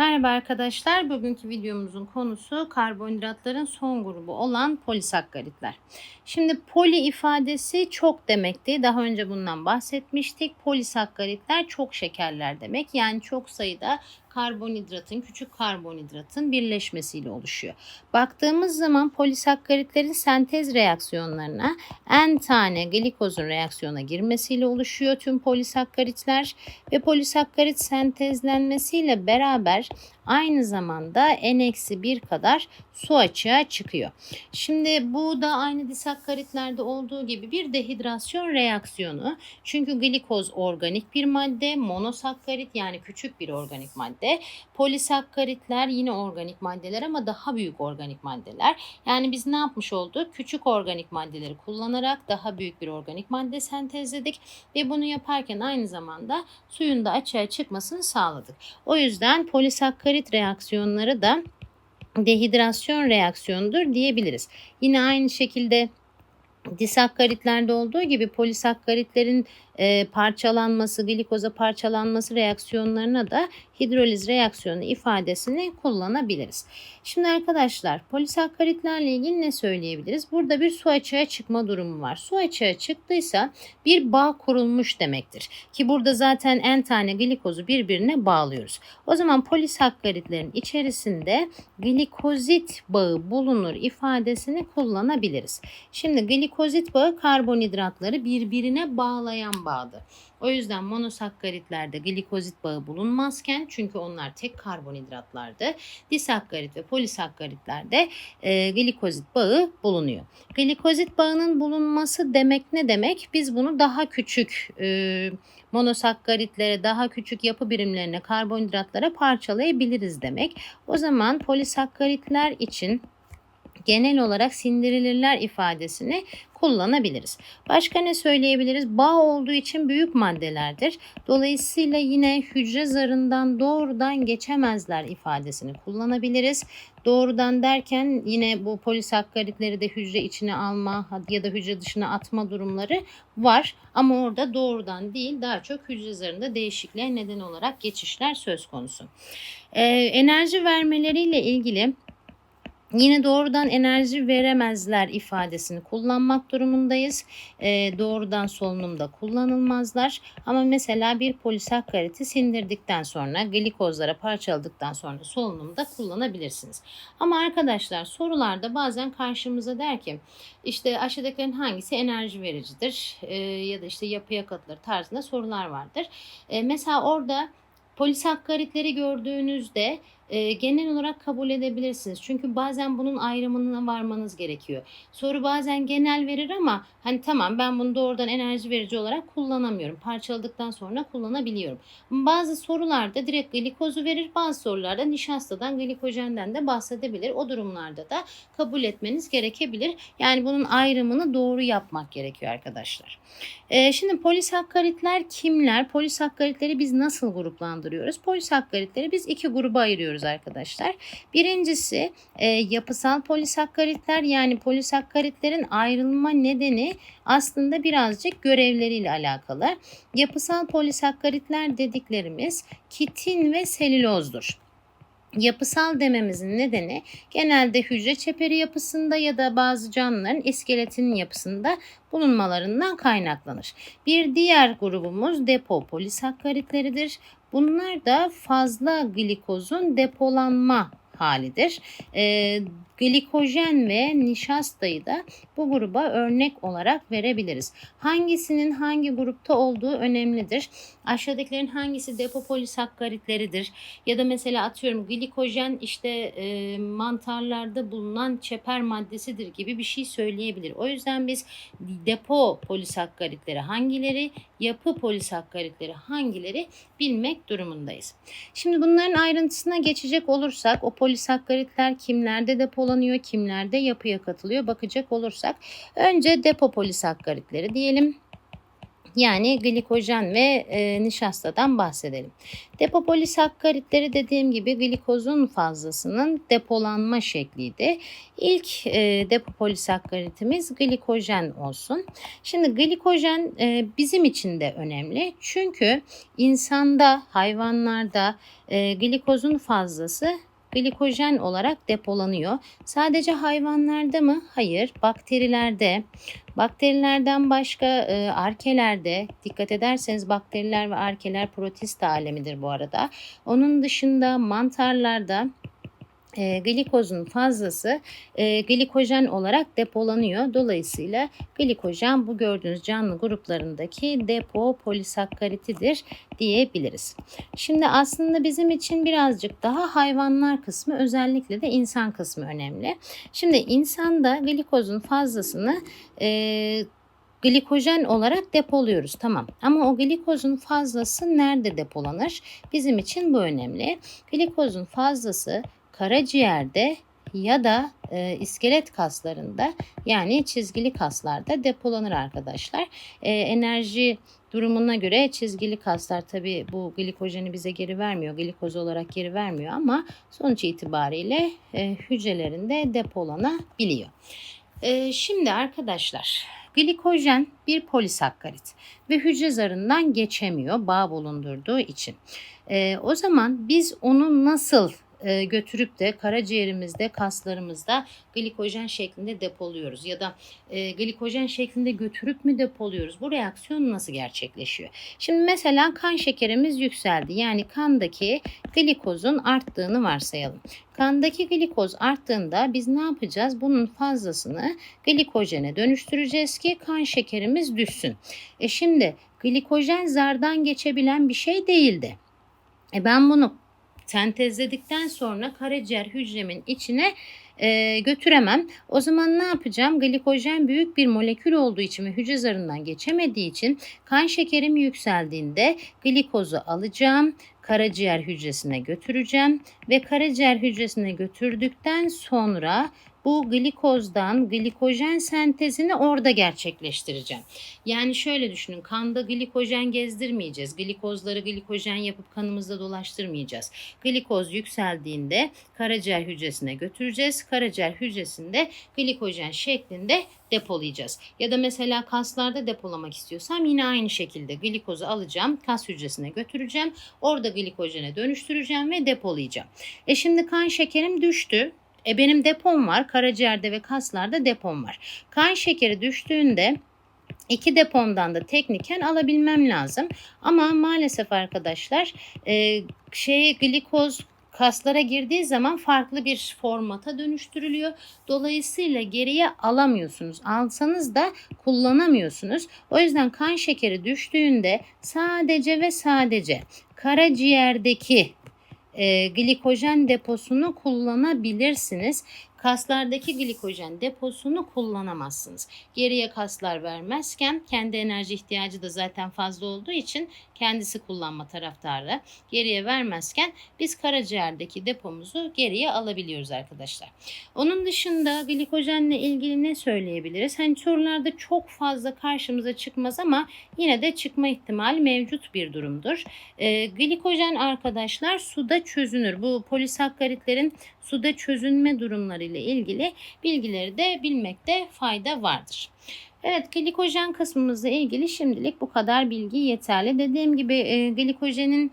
Merhaba arkadaşlar. Bugünkü videomuzun konusu karbonhidratların son grubu olan polisakkaritler. Şimdi poli ifadesi çok demekti. Daha önce bundan bahsetmiştik. Polisakkaritler çok şekerler demek. Yani çok sayıda karbonhidratın, küçük karbonhidratın birleşmesiyle oluşuyor. Baktığımız zaman polisakkaritlerin sentez reaksiyonlarına n tane glikozun reaksiyona girmesiyle oluşuyor tüm polisakkaritler ve polisakkarit sentezlenmesiyle beraber aynı zamanda n-1 kadar su açığa çıkıyor. Şimdi bu da aynı disakkaritlerde olduğu gibi bir dehidrasyon reaksiyonu. Çünkü glikoz organik bir madde, monosakkarit yani küçük bir organik madde. Polisakkaritler yine organik maddeler ama daha büyük organik maddeler. Yani biz ne yapmış olduk? Küçük organik maddeleri kullanarak daha büyük bir organik madde sentezledik ve bunu yaparken aynı zamanda suyun da açığa çıkmasını sağladık. O yüzden polisakkarit reaksiyonları da dehidrasyon reaksiyonudur diyebiliriz. Yine aynı şekilde disakkaritlerde olduğu gibi polisakkaritlerin e, parçalanması, glikoza parçalanması reaksiyonlarına da hidroliz reaksiyonu ifadesini kullanabiliriz. Şimdi arkadaşlar polisakkaritlerle ilgili ne söyleyebiliriz? Burada bir su açığa çıkma durumu var. Su açığa çıktıysa bir bağ kurulmuş demektir. Ki burada zaten en tane glikozu birbirine bağlıyoruz. O zaman polisakkaritlerin içerisinde glikozit bağı bulunur ifadesini kullanabiliriz. Şimdi glikozit bağı karbonhidratları birbirine bağlayan bağdır. O yüzden monosakkaritlerde glikozit bağı bulunmazken çünkü onlar tek karbonhidratlardı. Disakkarit ve polisakkaritlerde e, glikozit bağı bulunuyor. Glikozit bağının bulunması demek ne demek? Biz bunu daha küçük e, monosakkaritlere, daha küçük yapı birimlerine, karbonhidratlara parçalayabiliriz demek. O zaman polisakkaritler için genel olarak sindirilirler ifadesini kullanabiliriz. Başka ne söyleyebiliriz? Bağ olduğu için büyük maddelerdir. Dolayısıyla yine hücre zarından doğrudan geçemezler ifadesini kullanabiliriz. Doğrudan derken yine bu polisakkaritleri de hücre içine alma ya da hücre dışına atma durumları var. Ama orada doğrudan değil daha çok hücre zarında değişikliğe neden olarak geçişler söz konusu. Ee, enerji vermeleriyle ilgili Yine doğrudan enerji veremezler ifadesini kullanmak durumundayız. E, doğrudan solunumda kullanılmazlar. Ama mesela bir polisakkariti sindirdikten sonra glikozlara parçaladıktan sonra solunumda kullanabilirsiniz. Ama arkadaşlar sorularda bazen karşımıza der ki işte aşağıdakilerin hangisi enerji vericidir e, ya da işte yapıya katılır tarzında sorular vardır. E, mesela orada polisakkaritleri gördüğünüzde e, genel olarak kabul edebilirsiniz. Çünkü bazen bunun ayrımına varmanız gerekiyor. Soru bazen genel verir ama hani tamam ben bunu doğrudan enerji verici olarak kullanamıyorum. Parçaladıktan sonra kullanabiliyorum. Bazı sorularda direkt glikozu verir. Bazı sorularda nişastadan, glikojenden de bahsedebilir. O durumlarda da kabul etmeniz gerekebilir. Yani bunun ayrımını doğru yapmak gerekiyor arkadaşlar. E, şimdi polisakkaritler kimler? Polisakkaritleri biz nasıl gruplandırıyoruz? Polisakkaritleri biz iki gruba ayırıyoruz yapıyoruz arkadaşlar. Birincisi e, yapısal polisakkaritler yani polisakkaritlerin ayrılma nedeni aslında birazcık görevleriyle alakalı. Yapısal polisakkaritler dediklerimiz kitin ve selülozdur. Yapısal dememizin nedeni genelde hücre çeperi yapısında ya da bazı canlıların iskeletinin yapısında bulunmalarından kaynaklanır. Bir diğer grubumuz depo polisakkaritleridir. Bunlar da fazla glikozun depolanma halidir. E, glikojen ve nişastayı da bu gruba örnek olarak verebiliriz. Hangisinin hangi grupta olduğu önemlidir. Aşağıdakilerin hangisi depo polisakkaritleridir ya da mesela atıyorum glikojen işte e, mantarlarda bulunan çeper maddesidir gibi bir şey söyleyebilir. O yüzden biz depo polisakkaritleri hangileri, yapı polisakkaritleri hangileri bilmek durumundayız. Şimdi bunların ayrıntısına geçecek olursak o polisakkaritler kimlerde depolanıyor, kimlerde yapıya katılıyor bakacak olursak önce depo polisakkaritleri diyelim. Yani glikojen ve e, nişastadan bahsedelim. Depo polisakkaritleri dediğim gibi glikozun fazlasının depolanma şekliydi. İlk e, depo polisakkaritimiz glikojen olsun. Şimdi glikojen e, bizim için de önemli. Çünkü insanda, hayvanlarda e, glikozun fazlası glikojen olarak depolanıyor. Sadece hayvanlarda mı? Hayır. Bakterilerde, bakterilerden başka e, arkelerde, dikkat ederseniz bakteriler ve arkeler protist alemidir bu arada. Onun dışında mantarlarda e, glikozun fazlası e, glikojen olarak depolanıyor. Dolayısıyla glikojen bu gördüğünüz canlı gruplarındaki depo polisakkaritidir diyebiliriz. Şimdi aslında bizim için birazcık daha hayvanlar kısmı özellikle de insan kısmı önemli. Şimdi insanda glikozun fazlasını e, glikojen olarak depoluyoruz tamam ama o glikozun fazlası nerede depolanır? Bizim için bu önemli. Glikozun fazlası karaciğerde ya da e, iskelet kaslarında yani çizgili kaslarda depolanır arkadaşlar. E, enerji durumuna göre çizgili kaslar tabi bu glikojeni bize geri vermiyor. Glikoz olarak geri vermiyor ama sonuç itibariyle e, hücrelerinde depolanabiliyor. E, şimdi arkadaşlar glikojen bir polisakkarit ve hücre zarından geçemiyor bağ bulundurduğu için. E, o zaman biz onu nasıl e, götürüp de karaciğerimizde, kaslarımızda glikojen şeklinde depoluyoruz ya da e, glikojen şeklinde götürüp mü depoluyoruz? Bu reaksiyon nasıl gerçekleşiyor? Şimdi mesela kan şekerimiz yükseldi. Yani kandaki glikozun arttığını varsayalım. Kandaki glikoz arttığında biz ne yapacağız? Bunun fazlasını glikojene dönüştüreceğiz ki kan şekerimiz düşsün. E şimdi glikojen zardan geçebilen bir şey değildi. E ben bunu sentezledikten sonra karaciğer hücremin içine e, götüremem. O zaman ne yapacağım? Glikojen büyük bir molekül olduğu için ve hücre zarından geçemediği için kan şekerim yükseldiğinde glikozu alacağım karaciğer hücresine götüreceğim ve karaciğer hücresine götürdükten sonra bu glikozdan glikojen sentezini orada gerçekleştireceğim. Yani şöyle düşünün kanda glikojen gezdirmeyeceğiz. Glikozları glikojen yapıp kanımızda dolaştırmayacağız. Glikoz yükseldiğinde karaciğer hücresine götüreceğiz. Karaciğer hücresinde glikojen şeklinde depolayacağız. Ya da mesela kaslarda depolamak istiyorsam yine aynı şekilde glikozu alacağım, kas hücresine götüreceğim. Orada glikojene dönüştüreceğim ve depolayacağım. E şimdi kan şekerim düştü. E benim depom var. Karaciğerde ve kaslarda depom var. Kan şekeri düştüğünde iki depomdan da tekniken alabilmem lazım. Ama maalesef arkadaşlar e, şey glikoz kaslara girdiği zaman farklı bir formata dönüştürülüyor. Dolayısıyla geriye alamıyorsunuz. Alsanız da kullanamıyorsunuz. O yüzden kan şekeri düştüğünde sadece ve sadece karaciğerdeki e, glikojen deposunu kullanabilirsiniz. Kaslardaki glikojen deposunu kullanamazsınız. Geriye kaslar vermezken kendi enerji ihtiyacı da zaten fazla olduğu için kendisi kullanma taraftarı. Geriye vermezken biz karaciğerdeki depomuzu geriye alabiliyoruz arkadaşlar. Onun dışında glikojenle ilgili ne söyleyebiliriz? Hani sorularda çok fazla karşımıza çıkmaz ama yine de çıkma ihtimali mevcut bir durumdur. E, glikojen arkadaşlar suda çözünür. Bu polisakkaritlerin suda çözünme durumları ile ilgili bilgileri de bilmekte fayda vardır. Evet glikojen kısmımızla ilgili şimdilik bu kadar bilgi yeterli. Dediğim gibi e, glikojenin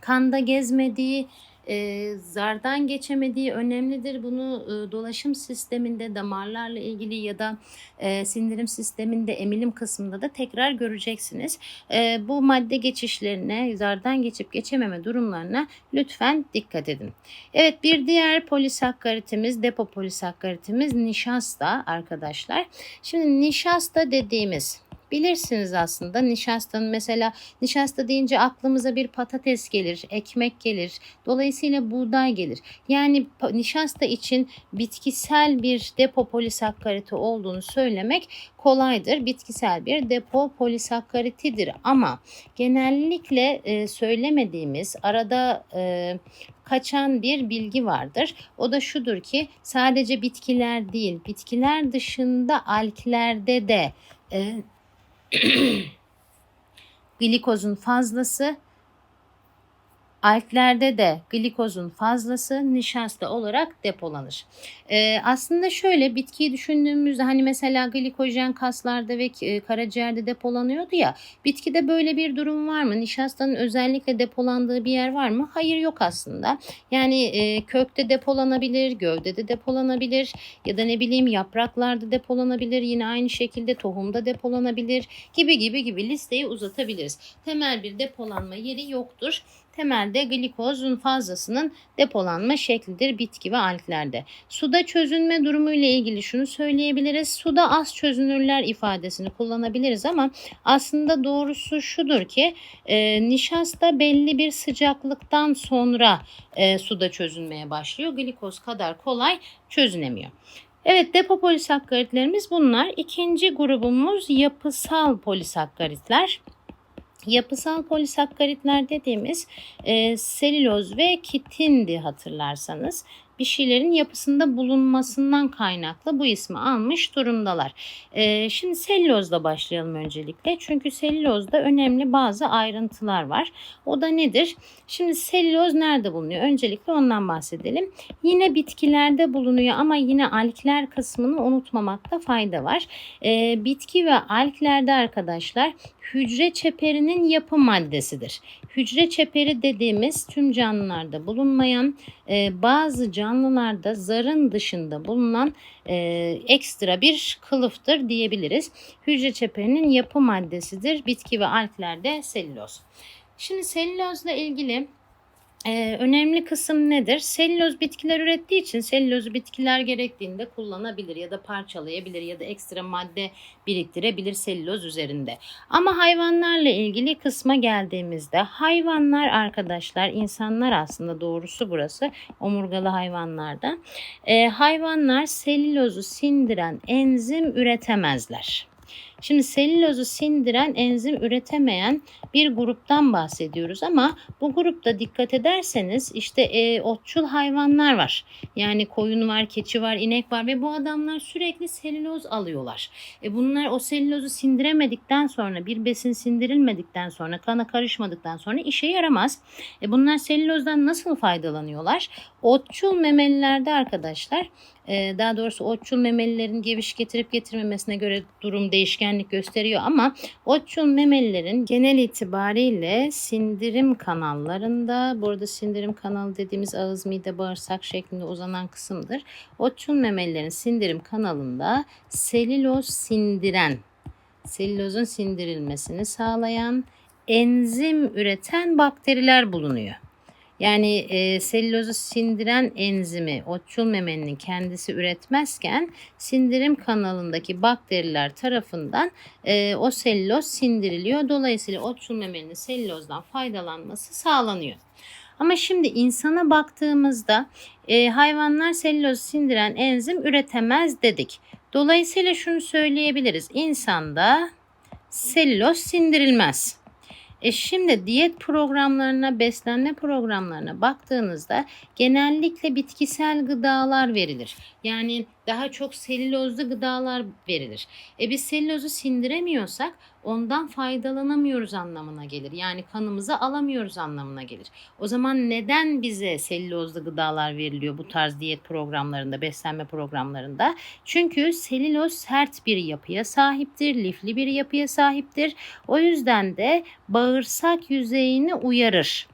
kanda gezmediği e, zardan geçemediği önemlidir. Bunu e, dolaşım sisteminde damarlarla ilgili ya da e, sindirim sisteminde emilim kısmında da tekrar göreceksiniz. E, bu madde geçişlerine, zardan geçip geçememe durumlarına lütfen dikkat edin. Evet bir diğer polisakkaritimiz, depo polisakkaritimiz nişasta arkadaşlar. Şimdi nişasta dediğimiz bilirsiniz aslında nişastanın mesela nişasta deyince aklımıza bir patates gelir, ekmek gelir. Dolayısıyla buğday gelir. Yani nişasta için bitkisel bir depo polisakkariti olduğunu söylemek kolaydır. Bitkisel bir depo polisakkaritidir ama genellikle e, söylemediğimiz arada e, kaçan bir bilgi vardır. O da şudur ki sadece bitkiler değil, bitkiler dışında alklerde de e, Glikozun fazlası Alklerde de glikozun fazlası nişasta olarak depolanır. Ee, aslında şöyle bitkiyi düşündüğümüzde hani mesela glikojen kaslarda ve e, karaciğerde depolanıyordu ya. Bitkide böyle bir durum var mı? Nişastanın özellikle depolandığı bir yer var mı? Hayır yok aslında. Yani e, kökte depolanabilir, gövdede depolanabilir ya da ne bileyim yapraklarda depolanabilir. Yine aynı şekilde tohumda depolanabilir gibi gibi gibi listeyi uzatabiliriz. Temel bir depolanma yeri yoktur temelde glikozun fazlasının depolanma şeklidir bitki ve alglerde. Suda çözünme durumu ile ilgili şunu söyleyebiliriz. Suda az çözünürler ifadesini kullanabiliriz ama aslında doğrusu şudur ki e, nişasta belli bir sıcaklıktan sonra e, suda çözünmeye başlıyor. Glikoz kadar kolay çözünemiyor. Evet depo polisakkaritlerimiz bunlar. İkinci grubumuz yapısal polisakkaritler. Yapısal polisakkaritler dediğimiz e, selüloz ve kitindi hatırlarsanız bir şeylerin yapısında bulunmasından kaynaklı bu ismi almış durumdalar. E, şimdi selülozla başlayalım öncelikle. Çünkü selülozda önemli bazı ayrıntılar var. O da nedir? Şimdi selüloz nerede bulunuyor? Öncelikle ondan bahsedelim. Yine bitkilerde bulunuyor ama yine alkler kısmını unutmamakta fayda var. E, bitki ve alklerde arkadaşlar hücre çeperinin yapı maddesidir. Hücre çeperi dediğimiz tüm canlılarda bulunmayan e, bazı canlılarda zarın dışında bulunan e, ekstra bir kılıftır diyebiliriz. Hücre çeperinin yapı maddesidir bitki ve alklerde selüloz. Şimdi selülozla ilgili ee, önemli kısım nedir? Selüloz bitkiler ürettiği için selülozu bitkiler gerektiğinde kullanabilir ya da parçalayabilir ya da ekstra madde biriktirebilir selüloz üzerinde. Ama hayvanlarla ilgili kısma geldiğimizde hayvanlar arkadaşlar insanlar aslında doğrusu burası omurgalı hayvanlarda. Ee, hayvanlar selülozu sindiren enzim üretemezler. Şimdi selülozu sindiren enzim üretemeyen bir gruptan bahsediyoruz ama bu grupta dikkat ederseniz işte e, otçul hayvanlar var. Yani koyun var, keçi var, inek var ve bu adamlar sürekli selüloz alıyorlar. E bunlar o selülozu sindiremedikten sonra bir besin sindirilmedikten sonra kana karışmadıktan sonra işe yaramaz. E bunlar selülozdan nasıl faydalanıyorlar? Otçul memelilerde arkadaşlar daha doğrusu otçul memelilerin geviş getirip getirmemesine göre durum değişkenlik gösteriyor ama otçul memelilerin genel itibariyle sindirim kanallarında burada sindirim kanalı dediğimiz ağız mide bağırsak şeklinde uzanan kısımdır. Otçul memelilerin sindirim kanalında selüloz sindiren selülozun sindirilmesini sağlayan enzim üreten bakteriler bulunuyor. Yani e, selülozu sindiren enzimi otçul memenin kendisi üretmezken sindirim kanalındaki bakteriler tarafından e, o selüloz sindiriliyor. Dolayısıyla otçul memenin selülozdan faydalanması sağlanıyor. Ama şimdi insana baktığımızda e, hayvanlar selülozu sindiren enzim üretemez dedik. Dolayısıyla şunu söyleyebiliriz. İnsanda selüloz sindirilmez. E şimdi diyet programlarına, beslenme programlarına baktığınızda genellikle bitkisel gıdalar verilir. Yani daha çok selülozlu gıdalar verilir. E biz selülozu sindiremiyorsak ondan faydalanamıyoruz anlamına gelir. Yani kanımıza alamıyoruz anlamına gelir. O zaman neden bize selülozlu gıdalar veriliyor bu tarz diyet programlarında, beslenme programlarında? Çünkü selüloz sert bir yapıya sahiptir, lifli bir yapıya sahiptir. O yüzden de bağırsak yüzeyini uyarır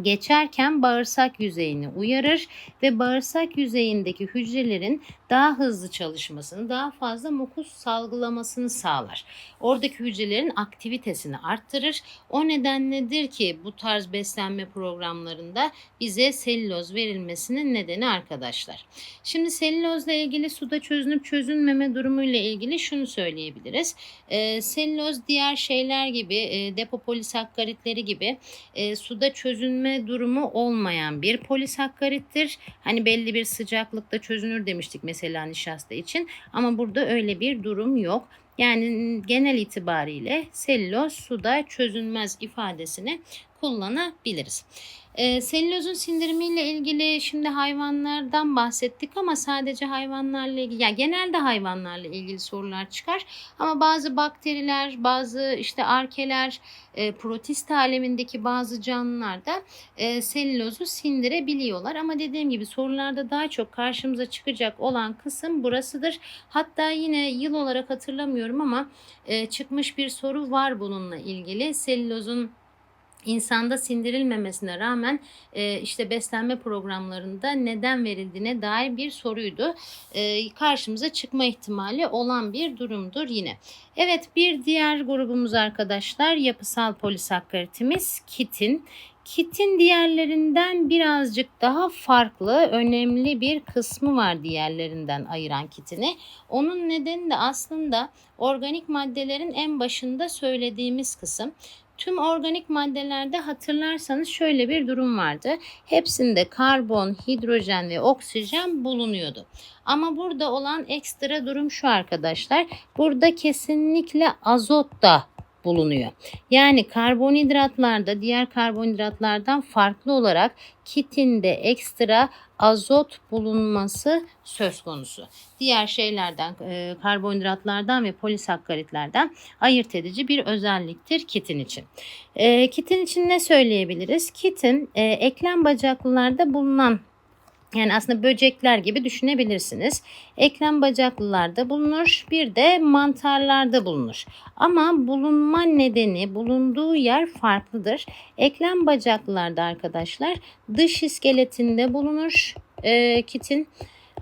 geçerken bağırsak yüzeyini uyarır ve bağırsak yüzeyindeki hücrelerin daha hızlı çalışmasını, daha fazla mukus salgılamasını sağlar. Oradaki hücrelerin aktivitesini arttırır. O nedenledir ki bu tarz beslenme programlarında bize selüloz verilmesinin nedeni arkadaşlar. Şimdi selülozla ilgili suda çözünüp çözünmeme durumu ile ilgili şunu söyleyebiliriz. E, selüloz diğer şeyler gibi e, depo polisakkaritleri gibi e, suda çözünme durumu olmayan bir polisakkarittir. Hani belli bir sıcaklıkta çözünür demiştik mesela nişasta için ama burada öyle bir durum yok. Yani genel itibariyle selüloz suda çözünmez ifadesini kullanabiliriz. E, selülozun sindirimiyle ilgili şimdi hayvanlardan bahsettik ama sadece hayvanlarla ilgili yani genelde hayvanlarla ilgili sorular çıkar ama bazı bakteriler, bazı işte arkeler, e, protist alemindeki bazı canlılar da e, selülozu sindirebiliyorlar ama dediğim gibi sorularda daha çok karşımıza çıkacak olan kısım burasıdır. Hatta yine yıl olarak hatırlamıyorum ama e, çıkmış bir soru var bununla ilgili. Selülozun insanda sindirilmemesine rağmen e, işte beslenme programlarında neden verildiğine dair bir soruydu. E, karşımıza çıkma ihtimali olan bir durumdur yine. Evet bir diğer grubumuz arkadaşlar yapısal polisakkaritimiz kitin. Kitin diğerlerinden birazcık daha farklı, önemli bir kısmı var diğerlerinden ayıran kitini. Onun nedeni de aslında organik maddelerin en başında söylediğimiz kısım. Tüm organik maddelerde hatırlarsanız şöyle bir durum vardı. Hepsinde karbon, hidrojen ve oksijen bulunuyordu. Ama burada olan ekstra durum şu arkadaşlar. Burada kesinlikle azot da bulunuyor. Yani karbonhidratlarda diğer karbonhidratlardan farklı olarak kitinde ekstra azot bulunması söz konusu. Diğer şeylerden e, karbonhidratlardan ve polisakkaritlerden ayırt edici bir özelliktir kitin için. E, kitin için ne söyleyebiliriz? Kitin e, eklem bacaklılarda bulunan yani aslında böcekler gibi düşünebilirsiniz. Eklem bacaklılarda bulunur, bir de mantarlarda bulunur. Ama bulunma nedeni, bulunduğu yer farklıdır. Eklem bacaklılarda arkadaşlar dış iskeletinde bulunur e, kitin.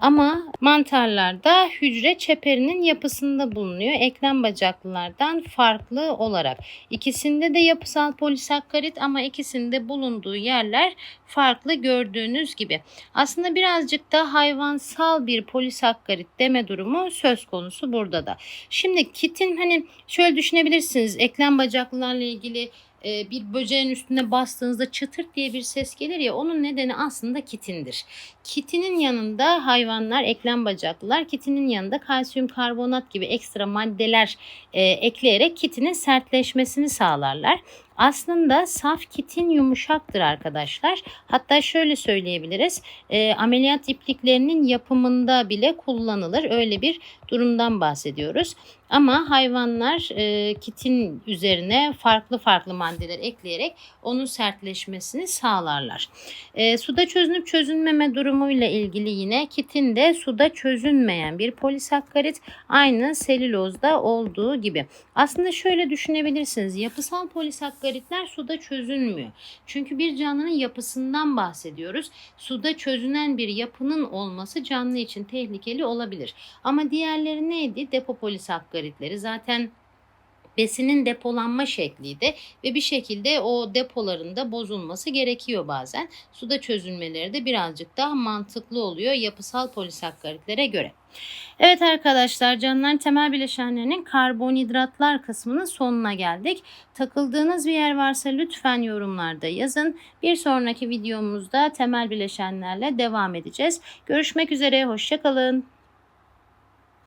Ama mantarlarda hücre çeperinin yapısında bulunuyor. Eklem bacaklılardan farklı olarak. İkisinde de yapısal polisakkarit ama ikisinde bulunduğu yerler farklı gördüğünüz gibi. Aslında birazcık da hayvansal bir polisakkarit deme durumu söz konusu burada da. Şimdi kitin hani şöyle düşünebilirsiniz. Eklem bacaklılarla ilgili e, bir böceğin üstüne bastığınızda çıtırt diye bir ses gelir ya onun nedeni aslında kitindir. Kitinin yanında hayvanlar eklem bacaklılar kitinin yanında kalsiyum karbonat gibi ekstra maddeler e, ekleyerek kitinin sertleşmesini sağlarlar. Aslında saf kitin yumuşaktır arkadaşlar. Hatta şöyle söyleyebiliriz. E, ameliyat ipliklerinin yapımında bile kullanılır. Öyle bir durumdan bahsediyoruz. Ama hayvanlar e, kitin üzerine farklı farklı maddeler ekleyerek onun sertleşmesini sağlarlar. E, suda çözünüp çözünmeme durumuyla ilgili yine kitin de suda çözünmeyen bir polisakkarit aynı selülozda olduğu gibi. Aslında şöyle düşünebilirsiniz. Yapısal polisakkaritler suda çözünmüyor. Çünkü bir canlının yapısından bahsediyoruz. Suda çözünen bir yapının olması canlı için tehlikeli olabilir. Ama diğerleri neydi? Depo polisakkaritleri zaten besinin depolanma şekliydi ve bir şekilde o depolarında bozulması gerekiyor bazen. Suda çözülmeleri de birazcık daha mantıklı oluyor yapısal polisakkaritlere göre. Evet arkadaşlar canlıların temel bileşenlerinin karbonhidratlar kısmının sonuna geldik. Takıldığınız bir yer varsa lütfen yorumlarda yazın. Bir sonraki videomuzda temel bileşenlerle devam edeceğiz. Görüşmek üzere hoşçakalın.